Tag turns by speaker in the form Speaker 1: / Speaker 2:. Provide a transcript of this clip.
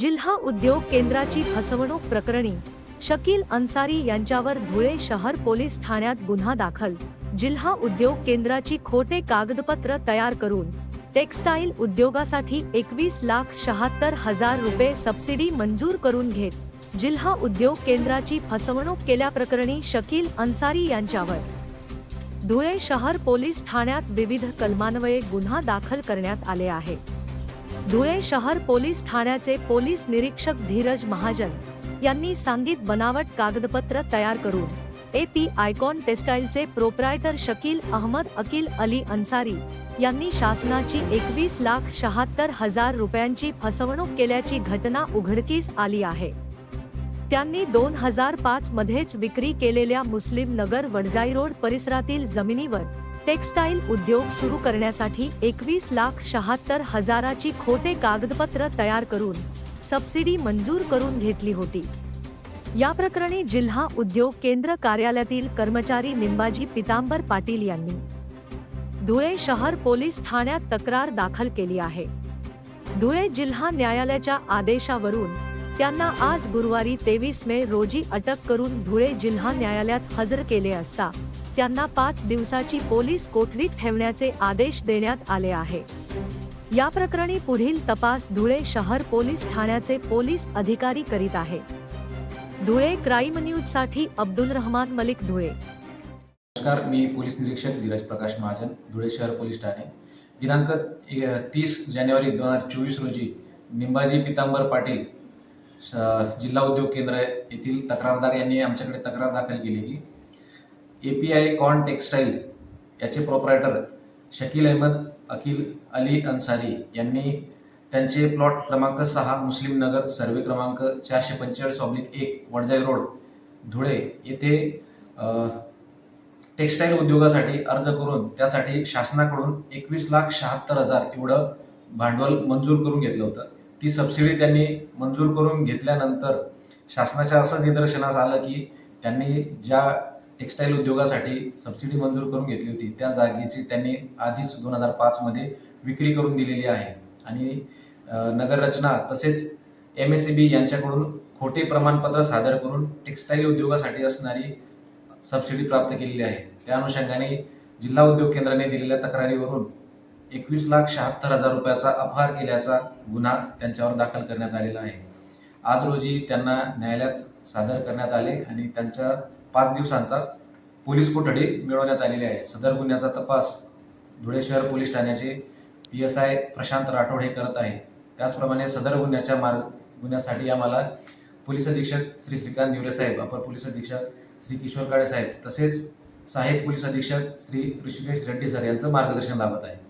Speaker 1: जिल्हा उद्योग केंद्राची फसवणूक प्रकरणी शकील अन्सारी यांच्यावर धुळे शहर पोलीस ठाण्यात गुन्हा दाखल. जिल्हा उद्योग केंद्राची खोटे कागदपत्र तयार करून टेक्स्टाईल उद्योगासाठी एकवीस लाख शहात्तर हजार रुपये सबसिडी मंजूर करून घेत. जिल्हा उद्योग केंद्राची फसवणूक केल्याप्रकरणी शकील अन्सारी यांच्यावर धुळे शहर पोलीस ठाण्यात विविध कलमान्वये गुन्हा दाखल करण्यात आले आहे धुळे शहर पोलीस ठाण्याचे पोलीस निरीक्षक धीरज महाजन यांनी सांगित बनावट कागदपत्र तयार करून एपी आयकॉन टेक्सटाईलचे प्रोप्रायटर शकील अहमद अकिल अली अन्सारी यांनी शासनाची एकवीस लाख शहात्तर हजार रुपयांची फसवणूक केल्याची घटना उघडकीस आली आहे. त्यांनी दोन हजार पाच मध्येच विक्री केलेल्या मुस्लिम नगर वडजाई रोड परिसरातील जमिनीवर टेक्स्टाईल उद्योग सुरू करण्यासाठी एकवीस लाख शहात्तर हजाराची खोटे कागदपत्र तयार करून सबसिडी मंजूर करून घेतली होती. या प्रकरणी जिल्हा उद्योग केंद्र कार्यालयातील कर्मचारी निंबाजी पितांबर पाटील यांनी धुळे शहर पोलीस ठाण्यात तक्रार दाखल केली आहे. धुळे जिल्हा न्यायालयाच्या आदेशावरून त्यांना आज गुरुवारी तेवीस मे रोजी अटक करून धुळे जिल्हा न्यायालयात हजर केले असता त्यांना पाच दिवसाची पोलीस कोठडीत ठेवण्याचे आदेश देण्यात आले आहे. या प्रकरणी पुढील तपास धुळे शहर पोलीस ठाण्याचे पोलीस अधिकारी करीत आहे. धुळे क्राईम न्यूजसाठी अब्दुल रहमान मलिक धुळे.
Speaker 2: नमस्कार मी पोलीस निरीक्षक धीरज प्रकाश महाजन धुळे शहर पोलीस ठाणे. दिनांक तीस जानेवारी दोन हजार चोवीस रोजी निंबाजी पितांबर पाटील जिल्हा उद्योग केंद्र येथील तक्रारदार यांनी आमच्याकडे तक्रार दाखल केली की A P I con textile याचे प्रोपरायटर शकील अहमद अकील अली अन्सारी यांनी त्यांचे प्लॉट क्रमांक सहा मुस्लिम नगर सर्वे क्रमांक चारशे पंचेचाळीस ऑब्लिक एक वडजाई रोड धुळे येथे टेक्सटाईल टेक्स्टाईल उद्योगासाठी अर्ज करून त्यासाठी शासनाकडून एकवीस लाख शहात्तर हजार एवढं भांडवल मंजूर करून घेतलं होतं. ती सबसिडी त्यांनी मंजूर करून घेतल्यानंतर शासनाच्या असं निदर्शनास आलं की त्यांनी ज्या टेक्स्टाईल उद्योगासाठी सबसिडी मंजूर करून घेतली होती त्या जागेची त्यांनी आधीच दोन हजार पाचमध्ये विक्री करून दिलेली आहे. आणि नगररचना तसेच एम एस सी बी यांच्याकडून खोटे प्रमाणपत्र सादर करून टेक्स्टाईल उद्योगासाठी असणारी सबसिडी प्राप्त केलेली आहे. त्या अनुषंगाने जिल्हा उद्योग केंद्राने दिलेल्या तक्रारीवरून एकवीस लाख शहात्तर हजार रुपयाचा अपहार केल्याचा गुन्हा त्यांच्यावर दाखल करण्यात आलेला आहे. आज रोजी त्यांना न्यायालयात सादर करण्यात आले आणि त्यांच्या पाच दिवसांचा पोलीस कोठडी मिळवण्यात आलेली आहे. सदर गुन्ह्याचा तपास धुळे शहर पोलीस ठाण्याचे P S I Prashant Rathod हे करत आहेत. त्याचप्रमाणे सदर गुन्ह्याच्या मार्ग गुन्ह्यासाठी आम्हाला पोलीस अधीक्षक श्री श्रीकांत निवरे साहेब अपर पोलीस अधीक्षक श्री किशोर काळे साहेब तसेच सहाय्यक पोलीस अधीक्षक श्री ऋषिकेश रेड्डी सर यांचं मार्गदर्शन लाभत आहे.